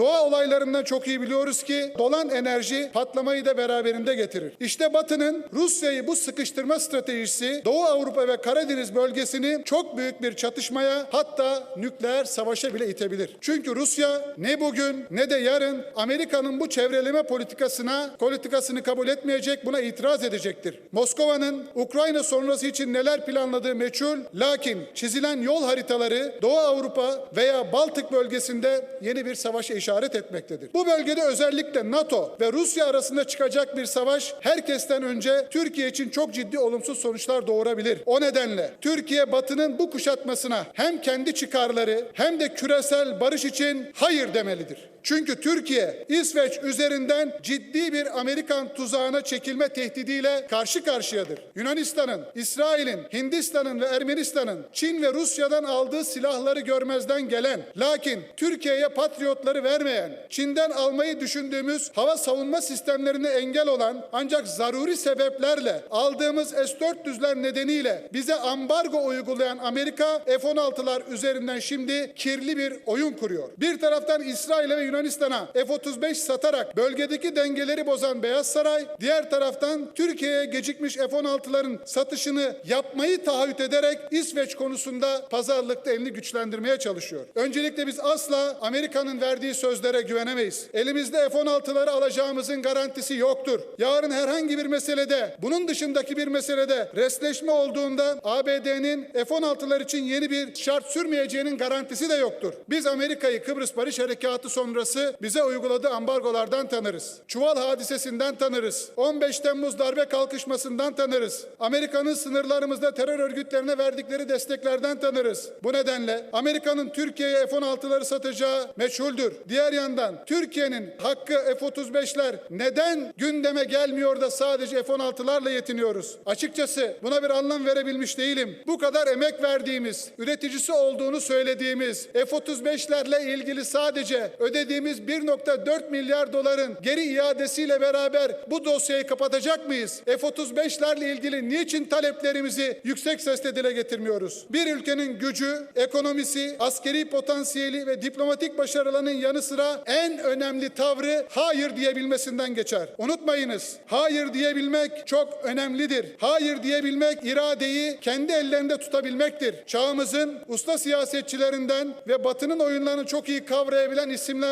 Doğa olaylarından çok iyi biliyoruz ki dolan enerji patlamayı da beraberinde getirir. İşte Batı'nın Rusya'yı bu sıkıştırma stratejisi Doğu Avrupa ve Karadeniz bölgesini çok büyük bir çatışmaya hatta nükleer savaşa bile itebilir. Çünkü Rusya ne bugün ne de yarın Amerika'nın bu çevreleme politikasına politikasını kabul etmeyecek buna itiraz edecektir. Moskova'nın Ukrayna sonrası için neler planladığı meçhul lakin çizilen yol haritaları Doğu Avrupa veya Baltık bölgesinde yeni bir savaşa işaret etmektedir. Bu bölgede özellikle NATO ve Rusya arasında çıkacak bir savaş herkesten önce Türkiye için çok ciddi olumsuz sonuçlar doğurabilir. O nedenle Türkiye Batı'nın bu kuşatmasına hem kendi çıkarları hem de küresel barış için hayır demelidir. Çünkü Türkiye İsveç üzerinden ciddi bir Amerikan tuzağına çekilme tehdidiyle karşı karşıyadır. Yunanistan'ın, İsrail'in, Hindistan'ın ve Ermenistan'ın Çin ve Rusya'dan aldığı silahları görmezden gelen lakin Türkiye'ye patriotları vermeyen, Çin'den almayı düşündüğümüz hava savunma sistemlerine engel olan ancak zaruri sebeplerle aldığımız S-400'ler nedeniyle bize ambargo uygulayan Amerika F-16'lar üzerinden şimdi kirli bir oyun kuruyor. Bir taraftan İsrail'e ve Yunanistan'a F-35 satarak bölgedeki dengeleri bozan Beyaz Saray, diğer taraftan Türkiye'ye gecikmiş F-16'ların satışını yapmayı taahhüt ederek İsveç konusunda pazarlıkta elini güçlendirmeye çalışıyor. Öncelikle biz asla Amerika'nın verdiği sözlere güvenemeyiz. Elimizde F-16'ları alacağımızın garantisi yoktur. Yarın herhangi bir meselede, bunun dışındaki bir meselede resleşme olduğunda ABD'nin F-16'lar için yeni bir şart sürmeyeceğinin garantisi de yoktur. Biz Amerika'yı Kıbrıs Barış Harekatı sonrası bize uyguladığı ambargolardan tanırız. Çuval hadisesinden tanırız. 15 Temmuz darbe kalkışmasından tanırız. Amerika'nın sınırlarımızda terör örgütlerine verdikleri desteklerden tanırız. Bu nedenle Amerika'nın Türkiye'ye F-16'ları satacağı meçhuldür. Diğer yandan Türkiye'nin hakkı F-35'ler neden gündeme gelmiyor da sadece F-16'larla yetiniyoruz? Açıkçası buna bir anlam verebilmiş değilim. Bu kadar emek verdiğimiz, üreticisi olduğunu söylediğimiz F-35'lerle ilgili sadece ödediğimiz 1.4 milyar doların geri iadesiyle beraber bu dosyayı kapatacak mıyız? F-35'lerle ilgili niçin taleplerimizi yüksek sesle dile getirmiyoruz? Bir ülkenin gücü, ekonomisi, askeri potansiyeli ve diplomatik başarılarının yanı sıra en önemli tavrı hayır diyebilmesinden geçer. Unutmayınız, hayır diyebilmek çok önemlidir. Hayır diyebilmek iradeyi kendi ellerinde tutabilmektir. Çağımızın usta siyasetçilerinden ve batının oyunlarını çok iyi kavrayabilen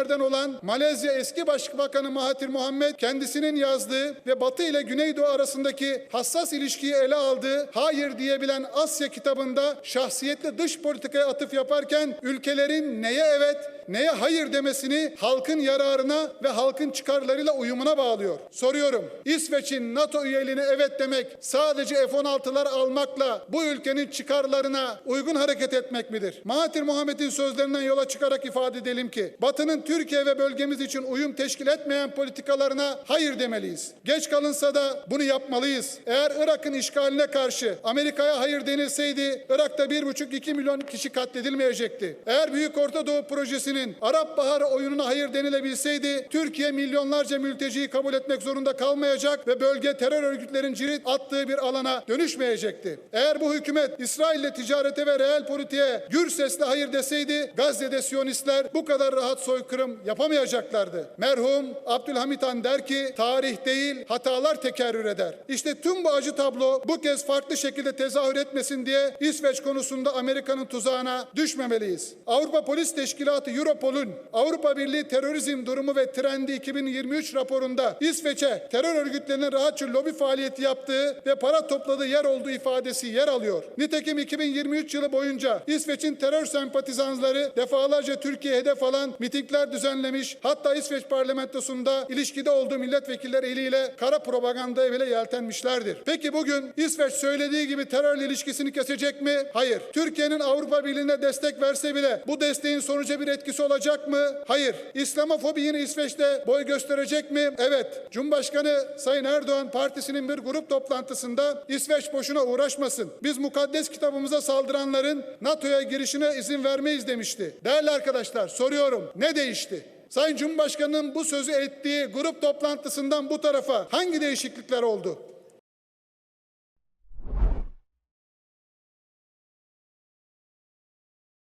isimlerden olan Malezya eski Başbakanı Mahathir Muhammed kendisinin yazdığı ve Batı ile Güneydoğu arasındaki hassas ilişkiyi ele aldığı Hayır diyebilen Asya kitabında şahsiyetli dış politikaya atıf yaparken ülkelerin neye evet neye hayır demesini halkın yararına ve halkın çıkarlarıyla uyumuna bağlıyor. Soruyorum. İsveç'in NATO üyeliğine evet demek sadece F-16'lar almakla bu ülkenin çıkarlarına uygun hareket etmek midir? Mahathir Muhammed'in sözlerinden yola çıkarak ifade edelim ki Batı'nın Türkiye ve bölgemiz için uyum teşkil etmeyen politikalarına hayır demeliyiz. Geç kalınsa da bunu yapmalıyız. Eğer Irak'ın işgaline karşı Amerika'ya hayır denilseydi Irak'ta 1,5-2 milyon kişi katledilmeyecekti. Eğer Büyük Orta Doğu projesinin Arap Baharı oyununa hayır denilebilseydi Türkiye milyonlarca mülteciyi kabul etmek zorunda kalmayacak ve bölge terör örgütlerin cirit attığı bir alana dönüşmeyecekti. Eğer bu hükümet İsrail'le ticarete ve reel politiğe gür sesle hayır deseydi Gazze'de Siyonistler bu kadar rahat soykırım yapamayacaklardı. Merhum Abdülhamit Han der ki tarih değil hatalar tekerrür eder. İşte tüm bu acı tablo bu kez farklı şekilde tezahür etmesin diye İsveç konusunda Amerika'nın tuzağına düşmemeliyiz. Avrupa Polis Teşkilatı Europol'un Avrupa Birliği terörizm durumu ve trendi 2023 raporunda İsveç'e terör örgütlerinin rahatça lobi faaliyeti yaptığı ve para topladığı yer olduğu ifadesi yer alıyor. Nitekim 2023 yılı boyunca İsveç'in terör sempatizanları defalarca Türkiye hedef alan mitingler düzenlemiş. Hatta İsveç parlamentosunda ilişkide olduğu milletvekilleri eliyle kara propagandaya bile yeltenmişlerdir. Peki bugün İsveç söylediği gibi terörle ilişkisini kesecek mi? Hayır. Türkiye'nin Avrupa Birliği'ne destek verse bile bu desteğin sonuca bir etkisi olacak mı? Hayır. İslamofobi yine İsveç'te boy gösterecek mi? Evet. Cumhurbaşkanı Sayın Erdoğan partisinin bir grup toplantısında İsveç boşuna uğraşmasın. Biz mukaddes kitabımıza saldıranların NATO'ya girişine izin vermeyiz demişti. Değerli arkadaşlar soruyorum ne değişti? Sayın Cumhurbaşkanı'nın bu sözü ettiği grup toplantısından bu tarafa hangi değişiklikler oldu?